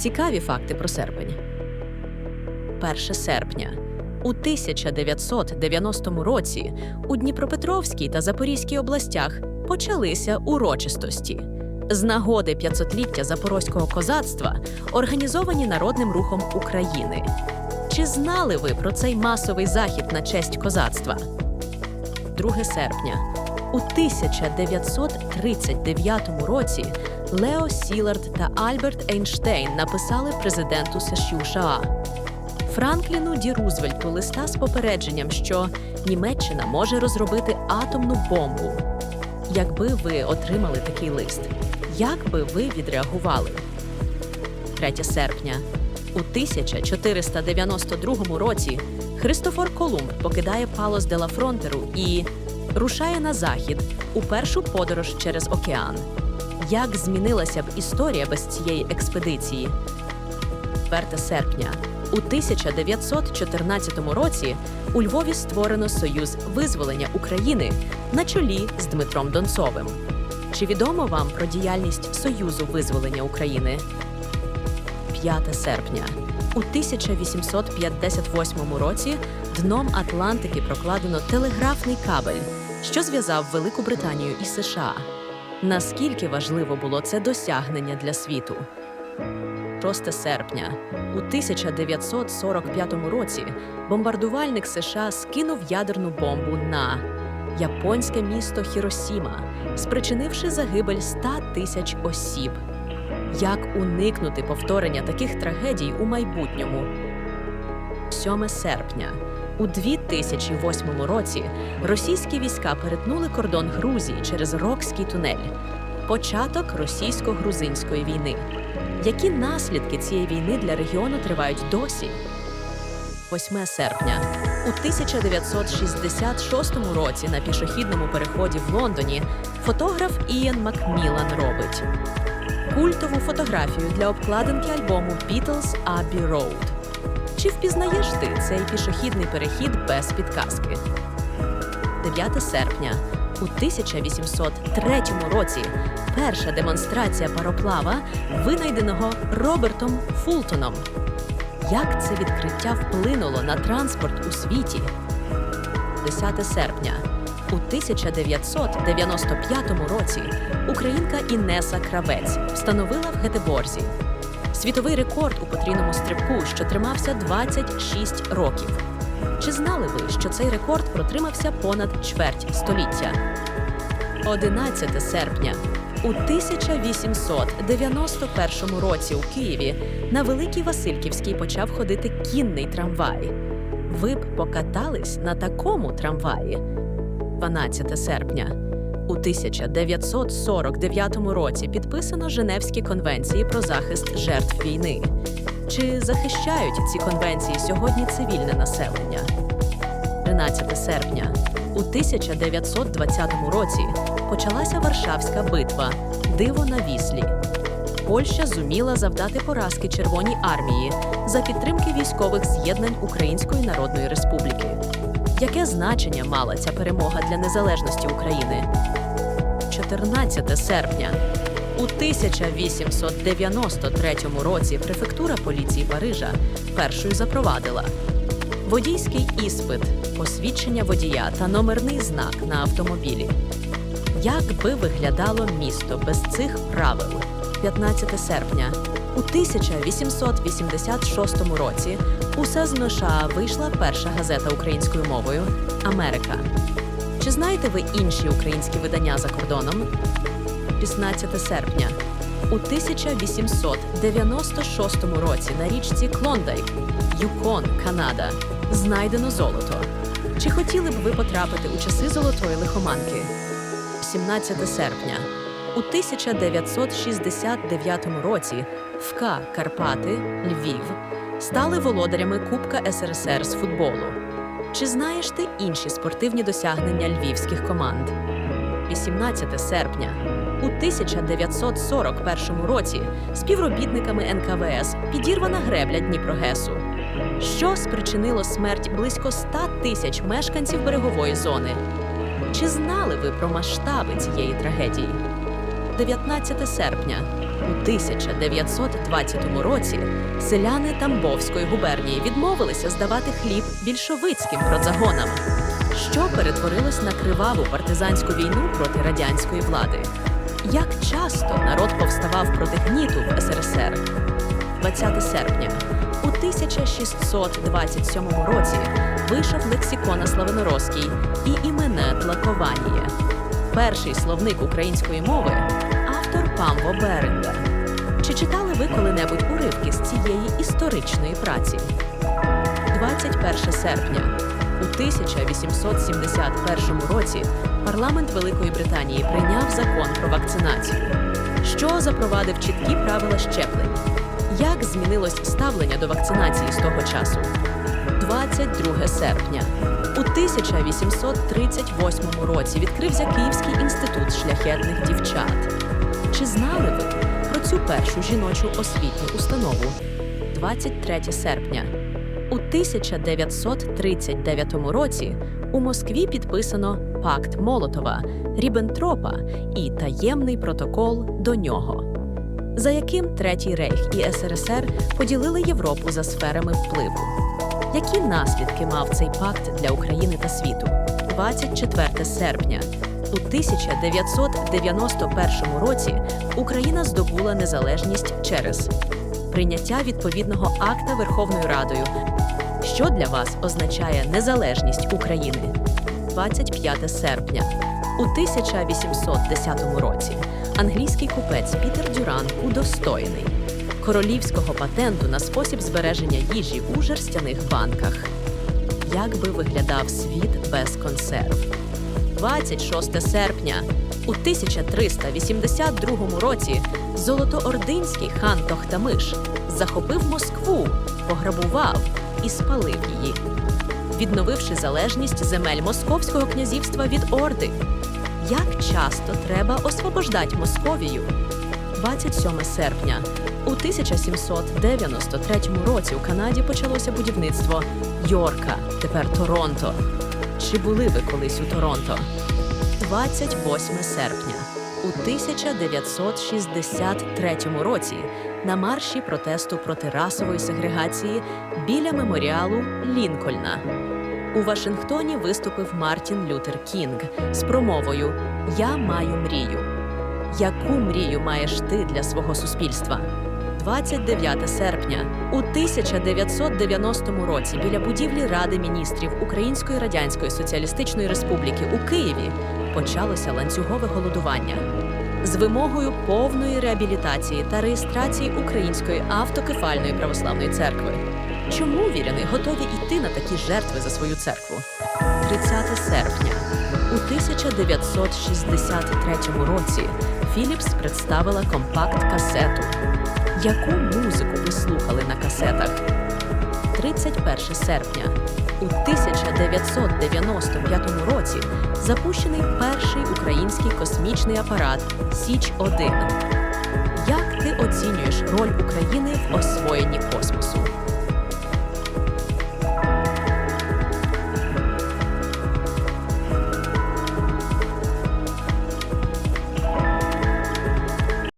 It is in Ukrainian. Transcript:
Цікаві факти про серпень. 1 серпня. У 1990 році у Дніпропетровській та Запорізькій областях почалися урочистості. З нагоди 500-ліття запорозького козацтва, організовані Народним рухом України. Чи знали ви про цей масовий захід на честь козацтва? 2 серпня. У 1939 році Лео Сілард та Альберт Ейнштейн написали президенту США. Франкліну Ді Рузвельту листа з попередженням, що Німеччина може розробити атомну бомбу. Якби ви отримали такий лист, як би ви відреагували? 3 серпня. У 1492 році Христофор Колумб покидає Палос де ла Фронтеру і рушає на захід у першу подорож через океан. Як змінилася б історія без цієї експедиції? 4 серпня. У 1914 році у Львові створено Союз визволення України на чолі з Дмитром Донцовим. Чи відомо вам про діяльність Союзу визволення України? 5 серпня. У 1858 році дном Атлантики прокладено телеграфний кабель, що зв'язав Велику Британію і США. Наскільки важливо було це досягнення для світу? 6 серпня. У 1945 році бомбардувальник США скинув ядерну бомбу на японське місто Хіросіма, спричинивши загибель 100 тисяч осіб. Як уникнути повторення таких трагедій у майбутньому? 7 серпня. У 2008 році російські війська перетнули кордон Грузії через Рокський тунель. Початок російсько-грузинської війни. Які наслідки цієї війни для регіону тривають досі? 8 серпня. У 1966 році на пішохідному переході в Лондоні фотограф Ієн Макмілан робить культову фотографію для обкладинки альбому Beatles Abbey Road. Чи впізнаєш ти цей пішохідний перехід без підказки? 9 серпня. У 1803 році перша демонстрація пароплава, винайденого Робертом Фултоном. Як це відкриття вплинуло на транспорт у світі? 10 серпня. У 1995 році українка Інеса Кравець встановила в Гетеборзі світовий рекорд у потрійному стрибку, що тримався 26 років. Чи знали ви, що цей рекорд протримався понад чверть століття? 11 серпня. У 1891 році у Києві на Великій Васильківській почав ходити кінний трамвай. Ви б покатались на такому трамваї? 12 серпня. У 1949 році підписано Женевські конвенції про захист жертв війни. Чи захищають ці конвенції сьогодні цивільне населення? 13 серпня. У 1920 році почалася Варшавська битва Диво на віслі. Польща зуміла завдати поразки Червоній армії за підтримки військових з'єднань Української Народної Республіки. Яке значення мала ця перемога для незалежності України? 14 серпня. У 1893 році префектура поліції Парижа першою запровадила водійський іспит, посвідчення водія та номерний знак на автомобілі. Як би виглядало місто без цих правил? 15 серпня. У 1886 році у США вийшла перша газета українською мовою Америка. Чи знаєте ви інші українські видання за кордоном? 16 серпня. У 1896 році на річці Клондайк, Юкон, Канада, знайдено золото. Чи хотіли б ви потрапити у часи золотої лихоманки? 17 серпня. У 1969 році ФК Карпати, Львів стали володарями Кубка СРСР з футболу. Чи знаєш ти інші спортивні досягнення львівських команд? 18 серпня. У 1941 році співробітниками НКВС підірвана гребля Дніпрогесу, що спричинило смерть близько 100 тисяч мешканців берегової зони. Чи знали ви про масштаби цієї трагедії? 19 серпня. У 1920 році селяни Тамбовської губернії відмовилися здавати хліб більшовицьким продзагонам, що перетворилось на криваву партизанську війну проти радянської влади. Як часто народ повставав проти гніту в СРСР? 20 серпня у 1627 році вийшов лексикона Славянорозький і імене Тлакованіє. Перший словник української мови автор Памво Беренда. Чи читали ви коли-небудь уривки з цієї історичної праці? 21 серпня у 1871 році парламент Великої Британії прийняв закон про вакцинацію, що запровадив чіткі правила щеплень. Як змінилось ставлення до вакцинації з того часу? 22 серпня. У 1838 році відкрився Київський інститут шляхетних дівчат. Чи знали ви про цю першу жіночу освітню установу? 23 серпня. У 1939 році у Москві підписано Пакт Молотова, Ріббентропа і таємний протокол до нього, за яким Третій Рейх і СРСР поділили Європу за сферами впливу. Які наслідки мав цей пакт для України та світу? 24 серпня. У 1991 році Україна здобула незалежність через прийняття відповідного акта Верховною Радою, що для вас означає незалежність України. 25 серпня. У 1810 році англійський купець Пітер Дюран удостоєний королівського патенту на спосіб збереження їжі у жерстяних банках. Як би виглядав світ без консерв? 26 серпня у 1382 році золотоординський хан Тохтамиш захопив Москву, пограбував і спалив її, відновивши залежність земель Московського князівства від Орди. Як часто треба освобождати Московію? 27 серпня. У 1793 році у Канаді почалося будівництво Йорка, тепер Торонто. Чи були ви колись у Торонто? 28 серпня. У 1963 році на марші протесту проти расової сегрегації біля меморіалу Лінкольна у Вашингтоні виступив Мартін Лютер Кінг з промовою Я маю мрію. Яку мрію маєш ти для свого суспільства? 29 серпня у 1990 році біля будівлі Ради міністрів Української Радянської Соціалістичної Республіки у Києві почалося ланцюгове голодування з вимогою повної реабілітації та реєстрації Української автокефальної православної церкви. Чому віряни готові йти на такі жертви за свою церкву? 30 серпня у 1963 році Філіпс представила компакт-касету. Яку музику ви слухали на касетах? 31 серпня у 1995 році запущений перший український космічний апарат Січ 1 Як ти оцінюєш роль України в освоєнні космосу?